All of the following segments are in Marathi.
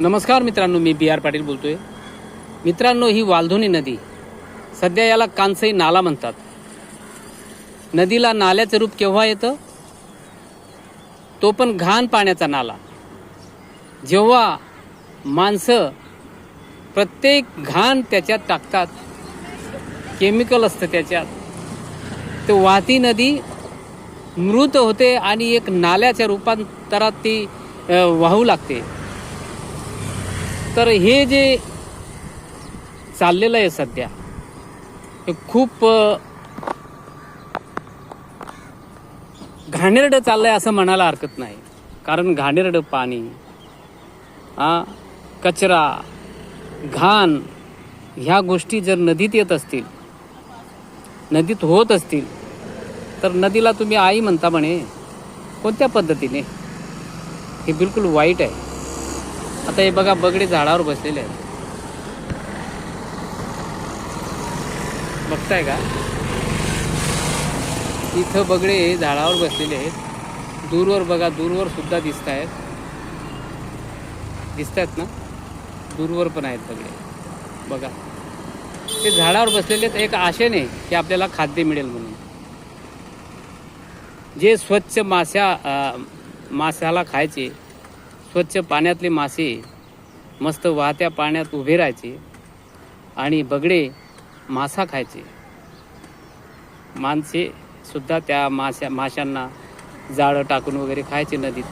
नमस्कार मित्रांनो मी बी आर पाटील बोलतोय. मित्रांनो ही वालधुनी नदी सध्या याला कांसई नाला म्हणतात. नदीला नाल्याचं रूप केव्हा येतं? तो पण घाण पाण्याचा नाला. जेव्हा माणसं प्रत्येक घाण त्याच्यात टाकतात केमिकल असतं त्याच्यात ते वाहती नदी मृत होते आणि एक नाल्याच्या रूपांतरात ती वाहू लागते. तर हे जे चाललेलं आहे सध्या हे खूप घाणेरडं चाललंय असं म्हणायला हरकत नाही. कारण घाणेरडं पाणी हा कचरा घाण ह्या गोष्टी जर नदीत येत असतील नदीत होत असतील तर नदीला तुम्ही आई म्हणता म्हणे कोणत्या पद्धतीने? हे बिलकुल वाईट आहे. आता हे बघा बगडे झाडावर बसलेले आहेत. बघताय का? इथं बगडे झाडावर बसलेले आहेत. दूरवर बघा दूरवर सुद्धा दिसत आहेत दिसत आहेत ना? दूरवर पण आहेत बगडे. बघा. ते झाडावर बसलेले आहेत एक आशेने की आपल्याला खाद्य मिळेल म्हणून. जे स्वच्छ माश्या अं, माशाला खायचे स्वच्छ पाण्यातले मासे मस्त वाहत्या पाण्यात उभे राहायचे आणि बगडे मासा खायचे. माणसे सुद्धा त्या माश्या माशांना जाळं टाकून वगैरे खायचे नदीत.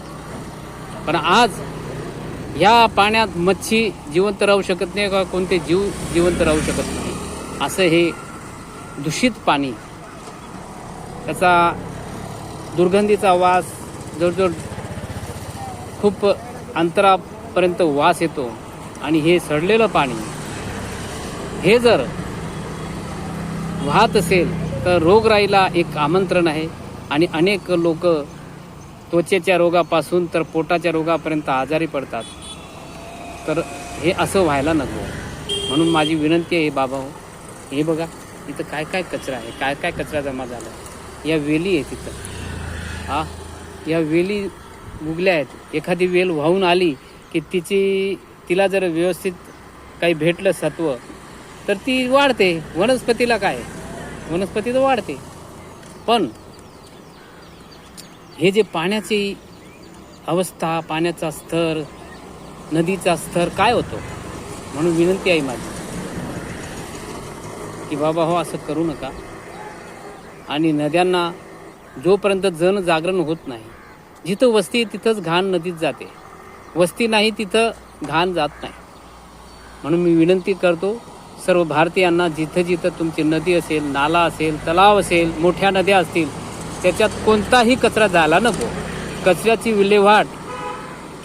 पण आज या पाण्यात मच्छी जिवंत राहू शकत नाही का कोणते जीव जिवंत राहू शकत नाही? असं हे दूषित पाणी. त्याचा दुर्गंधीचा वास जवळजवळ खूप अंतरापर्यंत वास येतो आणि हे सडलेलं पाणी. हे जर वाहत असेल तर रोगराईला एक आमंत्रण आहे आणि अनेक लोक त्वचेच्या रोगापासून तर पोटाच्या रोगापर्यंत आजारी पडतात. तर हे असं व्हायला नको. म्हणून माझी विनंती आहे बाबा हो हे बघा इथं काय काय कचरा आहे काय काय कचरा जमा झाला या वेली आहे तिथं. हा? या वेली उगल्या आहेत. एखादी वेल वाहून आली की तिची तिला जर व्यवस्थित काही भेटलं सत्व तर ती वाढते. वनस्पतीला काय? वनस्पती तर वाढते. पण हे जे पाण्याची अवस्था पाण्याचा स्तर नदीचा स्तर काय होतो? म्हणून विनंती आहे माझी. की बाबा हो असं करू नका. आणि नद्यांना जोपर्यंत जन जागरण होत नाही जिथं वस्ती तिथंच घाण नदीत जाते. वस्ती नाही तिथं घाण जात नाही. म्हणून मी विनंती करतो सर्व भारतीयांना जिथं जिथं तुमची नदी असेल नाला असेल तलाव असेल मोठ्या नद्या असतील त्याच्यात कोणताही कचरा जायला नको. कचऱ्याची विल्हेवाट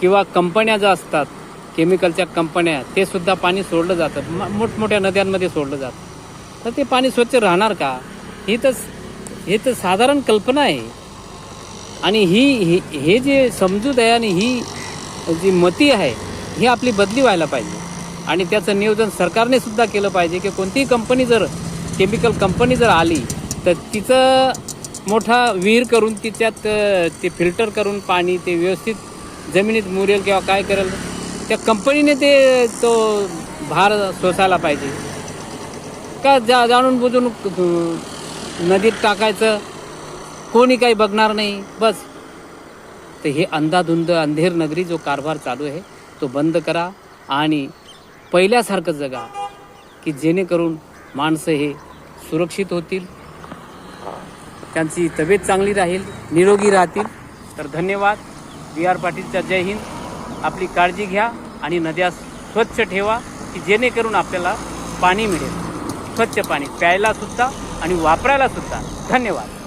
किंवा कंपन्या ज्या असतात केमिकलच्या कंपन्या ते सुद्धा पाणी सोडलं जातं. मोठमोठ्या नद्यांमध्ये सोडलं जातं. तर ते पाणी स्वच्छ राहणार का? ही तर हे तर साधारण कल्पना आहे. आणि ही हे जे समजूत आहे आणि ही जी मती आहे ही आपली बदली व्हायला पाहिजे. आणि त्याचं नियोजन सरकारने सुद्धा केलं पाहिजे की कोणतीही कंपनी जर केमिकल कंपनी जर आली तर तिचं मोठा विहीर करून तिच्यात ते फिल्टर करून पाणी ते व्यवस्थित जमिनीत मुरेल किंवा काय करेल त्या कंपनीने ते तो भार सोसायला पाहिजे. का जा जाणून बुजून नदीत टाकायचं कोणी काही बघणार नाही बस. तर हे अंधाधुंद अंधेर नगरी जो कारभार चालू आहे तो बंद करा आणि पहिल्यासारखं जगा की जेणेकरून माणसं हे सुरक्षित होतील त्यांची तब्येत चांगली राहील निरोगी राहतील. तर धन्यवाद. बी आर पाटीलचा जय हिंद. आपली काळजी घ्या आणि नद्या स्वच्छ ठेवा की जेणेकरून आपल्याला पाणी मिळेल. स्वच्छ पाणी प्यायलासुद्धा आणि वापरायलासुद्धा धन्यवाद.